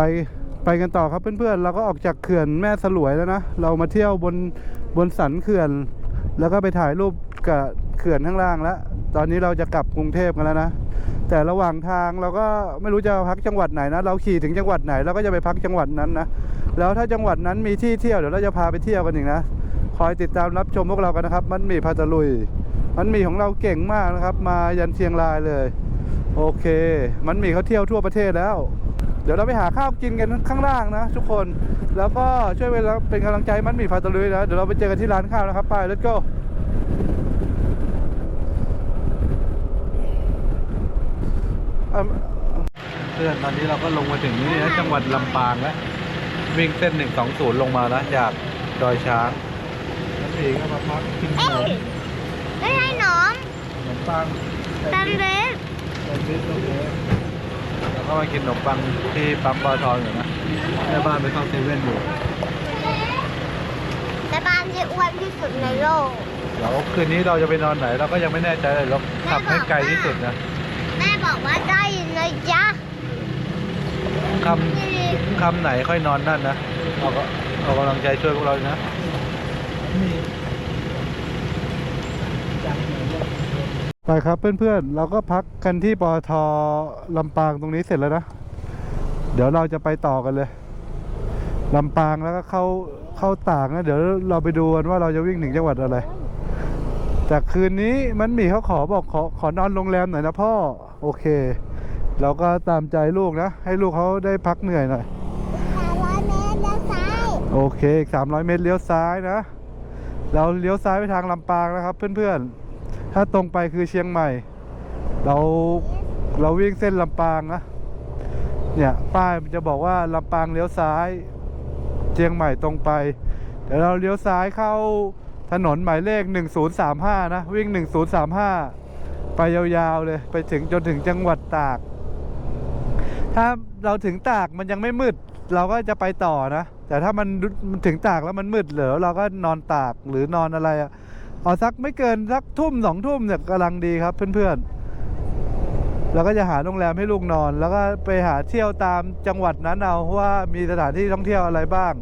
ไปไปกันต่อครับเพื่อนๆเราก็ออกจากเขื่อนแม่สลวยแล้วนะเรามาเที่ยวบนบนสันเขื่อน แล้วก็ไปถ่ายรูปกับเขื่อนข้างล่างแล้วตอนนี้เราจะกลับกรุงเทพกันแล้วนะแต่ระหว่างทางเราก็ไม่รู้จะพักจังหวัดไหนนะ เราขี่ถึงจังหวัดไหนเราก็จะไปพักจังหวัดนั้นนะแล้วถ้าจังหวัดนั้นมีที่เที่ยวเดี๋ยวเราจะพาไปเที่ยวกันอีกนะคอยติดตามรับชมพวกเรากันนะครับ มันมีพาตะลุย มันมีของเราเก่งมากนะครับ มายันเชียงรายเลย โอเค มันมีเขาเที่ยวทั่วประเทศแล้ว ดี๋ยวเราไปหาข้าวกินกันข้างล่างนะทุกคน แล้วก็ช่วยเป็นกำลังใจมันมีพาตะลุยนะ เดี๋ยวเราไปเจอกันที่ร้านข้าวนะครับ ไป let's go อะเพื่อนตอนนี้เราก็ลงมาถึงนี่นะจังหวัดลำปางแล้ววิ่งเส้น120ลงมาแล้วจากดอยช้างแล้วพี่ก็มาพักกินขนมไม่ให้หนมขนมปังแซนด์วิชแซนด์วิชโอเคแล้ว ก็มากินขนมปังที่ปั๊มปอทอยู่นะแม่บ้านไปเข้าเซเว่นอยู่แต่บ้านที่อ้วนที่สุดในโลกแล้วคืนนี้เราจะไปนอนไหนเราก็ยังไม่แน่ใจเลยเราขับให้ไกลที่สุดนะ แม่บอกว่าได้เลยจ้ะคำคำไหนค่อยนอนนั่นนะเราก็เอากำลังใจช่วยพวกเรานะ ไปครับเพื่อนๆ เราก็พักกันที่ปอทลำปางตรงนี้เสร็จแล้วนะ เดี๋ยวเราจะไปต่อกันเลยลำปางแล้วก็เข้าเข้าต่ากนะเดี๋ยวเราไปดูกันว่าเราจะวิ่งถึงจังหวัดอะไรแต่คืนนี้มันมีเขาขอบอกขอขอนอนโรงแรมหน่อยนะพ่อ โอเค เราก็ตามใจลูกนะ ให้ลูกเขาได้พักเหนื่อยหน่อยสามร้อเมตรแล้วซ้ายโอเค300เมตรเลี้ยวซ้ายนะ เราเลี้ยวซ้ายไปทางลำปางนะครับเพื่อนๆ ถ้าตรงไปคือเชียงใหม่ เราเราวิ่งเส้นลำปางนะเนี่ยป้ายมันจะบอกว่าลำปางเลี้ยวซ้าย เชียงใหม่ตรงไปเดี๋ยวเราเลี้ยวซ้ายเข้าถนนหมายเลข 1035 นะ วิ่ง 1035 ไปยาวๆเลย ไปถึงจนถึงจังหวัดตาก ถ้าเราถึงตากมันยังไม่มืด เราก็จะไปต่อนะ แต่ถ้ามันถึงตากแล้วมันมืดเหลือเราก็นอนตากหรือนอนอะไรอะ เอาสักไม่เกินสักทุ่มสองทุ่มเนี่ยกำลังดีครับเพื่อนๆเราก็จะหาโรงแรมให้ลูกนอน แล้วก็ไปหาเที่ยวตามจังหวัดนั้นเอาว่ามีสถานที่ท่องเที่ยวอะไรบ้าง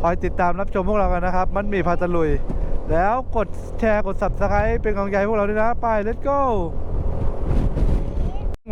คอยติดตามรับชมพวกเรากันนะครับ มันมีพาตะลุย แล้วกดแชร์กด subscribe เป็นกำลังใจพวกเราด้วยนะไป let's go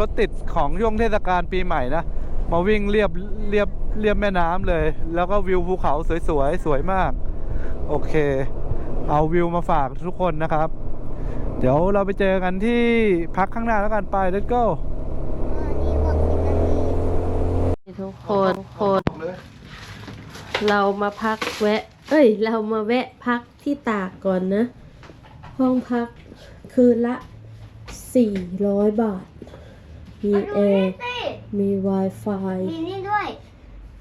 รถติดของช่วงเทศกาลปีใหม่นะมาวิ่งเรียบเรียบเรียบแม่น้ำเลย แล้วก็วิวภูเขาสวยๆสวยมาก โอเค เอาวิวมาฝากทุกคนนะครับ เดี๋ยวเราไปเจอกันที่พักข้างหน้าแล้วกันไป let's go นี่หกสิบนาทีทุกคนคนเรามาพักแวะ เอ้ย เรามาแวะพักที่ตากก่อนนะ ห้องพักคืนละสี่ร้อยบาท มีแอร์สิมี Wi-Fi มีนี่ด้วย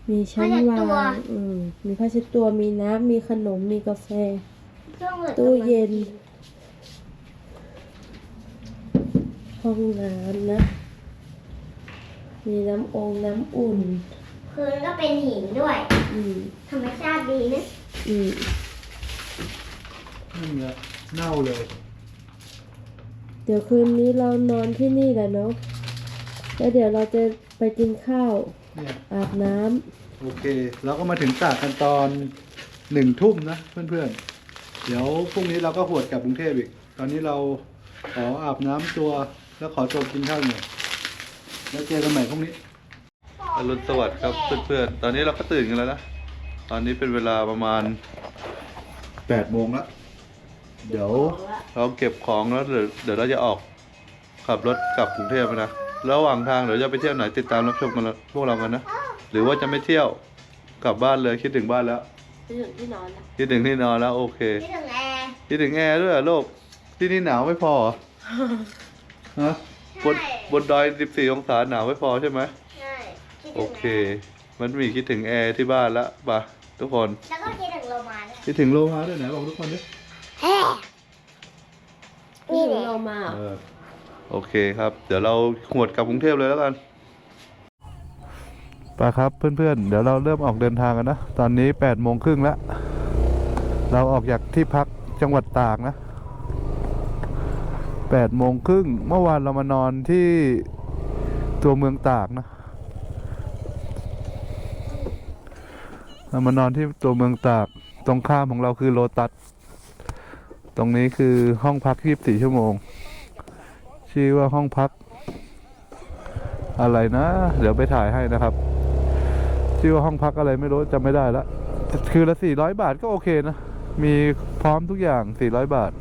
มีชั้นผ้าเช็ดวาตัวงอืมมีผ้าเช็ดตัวมีน้ำมีขนมมีกาแฟช่วงเหลือ ตู้เย็น ห้องน้ำนะ มีน้ำองน้ำอุ่นคืนก็เป็นหินด้วย อืมธรรมชาติดีนะอืมนี่เนี่ยเน่าเลย เดี๋ยวคืนนี้เรานอนที่นี่แหละเนาะแล้วเดี๋ยวเราจะไปกินข้าว เนี่ยอาบน้ำ โอเค เราก็มาถึงตากกันตอนหนึ่งทุ่มนะเพื่อนๆ เดี๋ยวพรุ่งนี้เราก็หวดกลับกรุงเทพอีก ตอนนี้เราขออาบน้ำตัวแล้วขอตัวกินข้าวหน่อยแล้วเจอกันใหม่พรุ่งนี้อรุณสวัสดิ์ครับเพื่อนๆ ตอนนี้เราก็ตื่นกันแล้วนะ ตอนนี้เป็นเวลาประมาณแปดโมงแล้วเดี๋ยว เราเก็บของแล้วเดี๋ยวเดี๋ยวเราจะออกขับรถกลับกรุงเทพนะ ระหว่างทางเดี๋ยวจะไปเที่ยวไหนติดตามรับชมกันพวกเรากันนะ หรือว่าจะไม่เที่ยวกลับบ้านเลยคิดถึงบ้านแล้ว ไปถึงที่นอนแล้วคิดถึงที่นอนแล้วโอเคที่ถึงแอร์คิดถึงแอร์ด้วยเหรอโลกที่นี่หนาวไม่พอเหรอฮะบนบนดอย14องศาหนาวไม่พอใช่ไหมใช่คิดโอถึงเคมันมีคิดถึงแอร์ที่บ้านละป่ะทุกคน แล้วก็คิดถึงโรมาด้วยคิดถึงโลมาด้วยไหนบอกทุกคนดิแฮ่นี่นี่แหละ เรามาเหรอ เออโอเคครับ เดี๋ยวเราหวดกลับกรุงเทพเลยแล้วกัน ไปครับเพื่อนๆ เดี๋ยวเราเริ่มออกเดินทางกันนะ ตอนนี้8ปดโมงครึ่งแล้ว เราออกจากที่พักจังหวัดตากนะ8ปดโมงครึ่งเมื่อวานเรามานอนที่ตัวเมืองตากนะ เรามานอนที่ตัวเมืองตาก ตรงข้ามของเราคือโลตัส ตรงนี้คือห้องพัก 24 ชั่วโมง ชื่อว่าห้องพักอะไรนะ เดี๋ยวไปถ่ายให้นะครับ ชื่อว่าห้องพักอะไรไม่รู้จำไม่ได้ละคือละ400บาทก็โอเคนะ มีพร้อมทุกอย่าง400บาท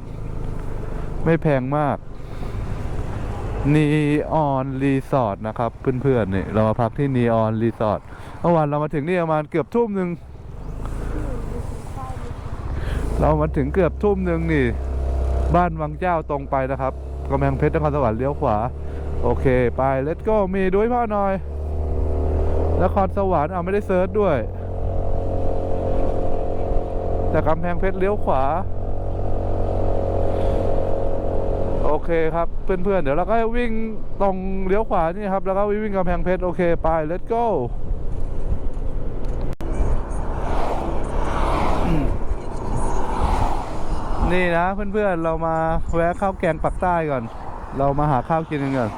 ไม่แพงมากนีออนรีสอร์ทนะครับเพื่อนๆนี่เรามาพักที่นีออนรีสอร์ทเมื่อวานเรามาถึงนี่ประมาณเกือบทุ่มหนึ่งเรามาถึงเกือบทุ่มหนึ่งนี่ บ้านวังเจ้าตรงไปนะครับกำแพงเพชรนครสวรรค์เลี้ยวขวา โอเค ไป let's go มีด้วยพ่อหน่อย นครสวรรค์เอาไม่ได้เซิร์ชด้วย แต่กำแพงเพชรเลี้ยวขวา โอเคครับ เพื่อนๆ เดี๋ยวเราก็วิ่งตรงเลี้ยวขวานี่ครับ แล้วก็วิ่งกำแพงเพชรโอเคไป let's go นี่นะเพื่อนๆ เรามาแวะข้าวแกงปักใต้ก่อน เรามาหาข้าวกินกันก่อน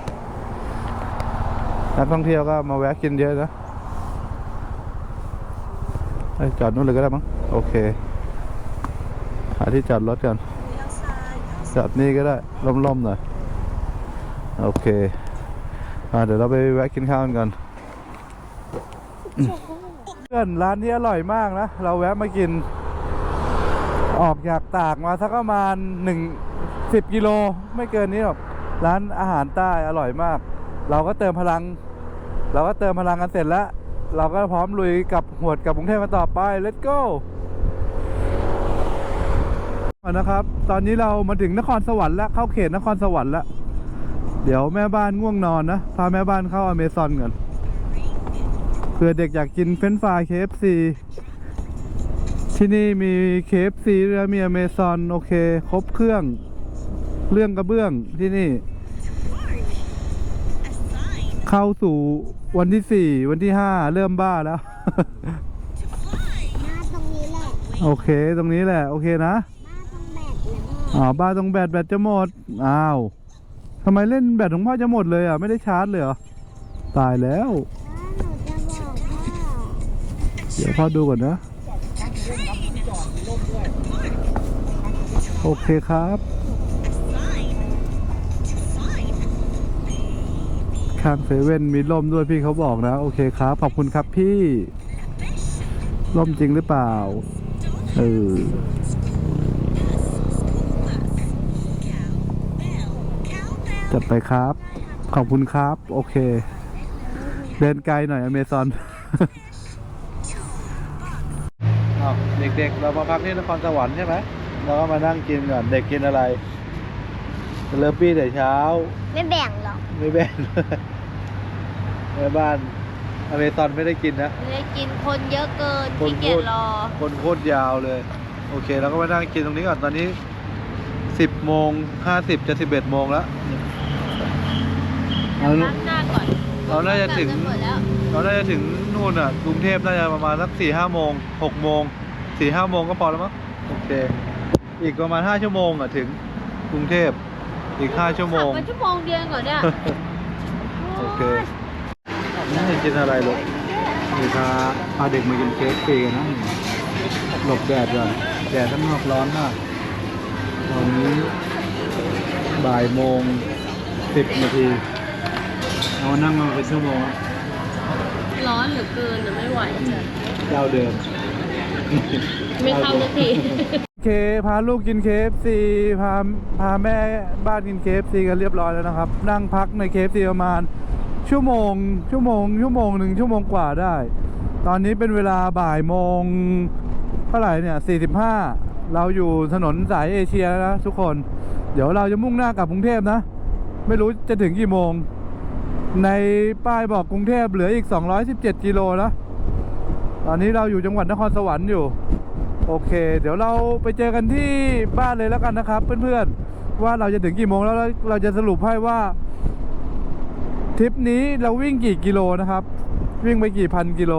นักท่องเที่ยวก็มาแวะกินเยอะนะ จอดนู่นเลยก็ได้มั้งโอเคหาที่จอดรถก่อนจอดนี่ก็ได้ล่มๆหน่อยโอเคอ่าเดี๋ยวเราไปแวะกินข้าวกันเพื่อนร้านนี้อร่อยมากนะ เราแวะมากิน ออกจากตากมาสักประมาณหนึ่งสิบกิโลไม่เกินนี้หรอกร้านอาหารใต้อร่อยมาก เราก็เติมพลัง เราก็เติมพลังกันเสร็จแล้ว เราก็พร้อมลุยกับหวดกับกรุงเทพมาต่อไป let's go นะครับ ตอนนี้เรามาถึงนครสวรรค์แล้วเข้าเขตนครสวรรค์แล้ว เดี๋ยวแม่บ้านง่วงนอนนะ พาแม่บ้านเข้าอเมซอนก่อนเผื่อเด็กอยากกินเฟรนช์ฟราย KFC ที่นี่มี KFC แล้วมีอเมซอนโอเค ครบเครื่อง เรื่องกระเบื้องที่นี่ เข้าสู่ วันที่สี่วันที่ห้าเริ่มบ้าแล้ว มาตรงนี้แหละโอเคตรงนี้แหละ โอเคนะมาตรงแบตแล้วอ๋อบ้านตรงแบตแบตจะหมดอ้าวทำไมเล่นแบตของพ่อจะหมดเลยอะไม่ได้ชาร์จเลยเหรอตายแล้วหนูจะบอกว่าเดี๋ยวพ่อดูก่อนนะ โอเคครับ ข้างเซเว่นมีร่มด้วยพี่เขาบอกนะ โอเคครับ ขอบคุณครับพี่ ร่มจริงหรือเปล่า เออจัดไปครับ ขอบคุณครับ โอเค เดินไกลหน่อยอเมซอนเด็กๆ เรามาพักที่นครสวรรค์ใช่ไหมเราก็มานั่งกินก่อน เด็กกินอะไร เลอปี้แต่เช้า ไม่แบ่งหรอกไม่แบ่งแม่บ้านอเมซอนไม่ได้กินนะเลยกินคนเยอะเกินคนขี้เกียจพูดรอ คนโคตรยาวเลย โอเคเราก็มานั่งกินตรงนี้ก่อนตอนนี้สิบโมงห้าสิบจะสิบเอ็ดโมงแล้วเอาล้างหน้าก่อนเราน่าจะถึงหมดแล้วเราน่าจะถึงนู่นอะกรุงเทพน่าจะประมาณสักสี่ห้าโมงหกโมงสี่ห้าโมงก็พอแล้วมั้งโอเค อีกประมาณห้าชั่วโมงอะถึงกรุงเทพ อีกห้าชั่วโมขับงมาชั่วโมงเดียวก่อนเนี่ยโอเคนี่จะกินอะไรลูกนี่พาพาเด็กมากินเค้กฟรีกันนะหลบแดดก่อนแดดข้างนอกร้อนมากตอนนี้บ่ายโมงสิบนาทีเอานั่งมาเป็นชั่วโมงร้อนเหลือเกินอะไม่ไหวจ้ะเจ้าเดิม ไม่เข้าสักทีโอ เคพาลูกกิน KFC พาพาแม่บ้านกิน KFC กันเรียบร้อยแล้วนะครับ นั่งพักใน KFC ประมาณ ชั่วโมง ชั่วโมง ชั่วโมงหนึ่งชั่วโมงกว่าได้ ตอนนี้เป็นเวลาบ่ายโมงเท่าไหร่เนี่ย45เราอยู่ถนนสายเอเชียนะทุกคน เดี๋ยวเราจะมุ่งหน้ากลับกรุงเทพนะ ไม่รู้จะถึงกี่โมง ในป้ายบอกกรุงเทพเหลืออีก 217 กิโลนะ ตอนนี้เราอยู่จังหวัดนครสวรรค์อยู่ โอเค เดี๋ยวเราไปเจอกันที่บ้านเลยแล้วกันนะครับ เพื่อนๆว่าเราจะถึงกี่โมงแล้วเราเราจะสรุปให้ว่าทริปนี้เราวิ่งกี่กิโลนะครับ วิ่งไปกี่พันกิโล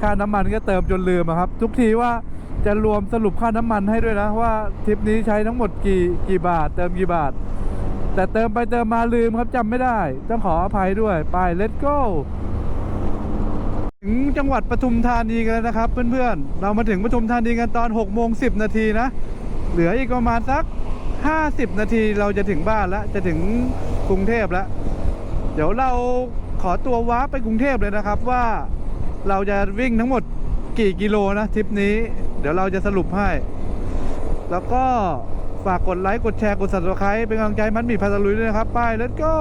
ค่าน้ำมันก็เติมจนลืมครับ ทุกทีว่าจะรวมสรุปค่าน้ำมันให้ด้วยนะว่าทริปนี้ใช้ทั้งหมดกี่กี่บาท เติมกี่บาท แต่เติมไปเติมมาลืมครับจำไม่ได้ ต้องขออภัยด้วยไป let's go ถึงจังหวัดปทุมธานีกันแล้วนะครับ เพื่อนๆ เรามาถึงปทุมธานีกันตอน6โมง10นาทีนะ เหลืออีกประมาณสัก 50 นาทีเราจะถึงบ้านแล้วจะถึงกรุงเทพแล้ว เดี๋ยวเราขอตัวว้าร์ปไปกรุงเทพเลยนะครับว่าเราจะวิ่งทั้งหมดกี่กิโลนะทริปนี้ เดี๋ยวเราจะสรุปให้ แล้วก็ฝากกดไลค์กดแชร์กด subscribe เป็นกำลังใจมัดหมี่พาตะลุยด้วยนะครับ ไป let's go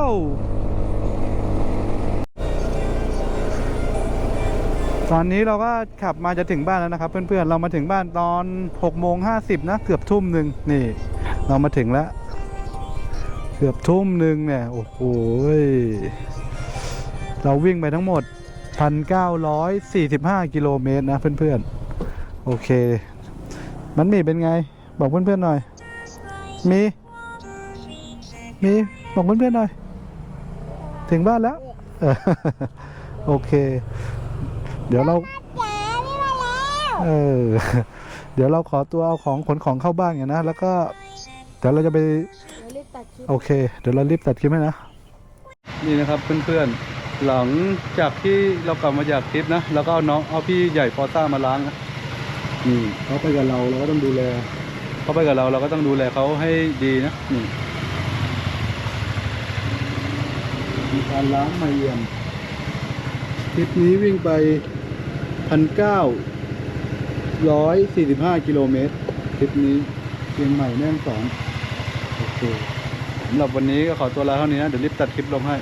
ตอนนี้เราก็ขับมาจะถึงบ้านแล้วนะครับ เพื่อนๆ เรามาถึงบ้านตอน6โมง50นะเกือบทุ่มหนึ่งนี่ เรามาถึงแล้ว เกือบทุ่มหนึ่งเนี่ยโอ้โหเราวิ่งไปทั้งหมด 1,945 กิโลเมตรนะเพื่อนๆ โอเค มันมีเป็นไง บอกเพื่อนๆหน่อย มี มีบอกเพื่อนๆหน่อย ถึงบ้านแล้ว โอเค เดี๋ยวเราจ๋าไม่มาแล้วเออเดี๋ยวเราขอตัวเอาของขนของเข้าบ้านอย่างนะ แล้วก็เดี๋ยวเราจะไปเรารีบตัดคลิปโอเค เดี๋ยวเรารีบตัดคลิปให้นะ นี่นะครับเพื่อนๆ หลังจากที่เรากลับมาจากทริปนะแล้วก็เอาน้องเอาพี่ใหญ่ฟอต้ามาล้างนะนี่เขาไปกับเราเราก็ต้องดูแลเขาไปกับเราเราก็ต้องดูแลเขาให้ดีนะนี่มีการล้างมาเยี่ยมทริปนี้วิ่งไป พันเก้าร้อยสี่สิบห้ากิโลเมตรทริปนี้เชียงใหม่แม่ฮ่องสอน โอเคสำหรับวันนี้ก็ขอตัวลาเท่านี้นะ เดี๋ยวรีบตัดคลิปลงให้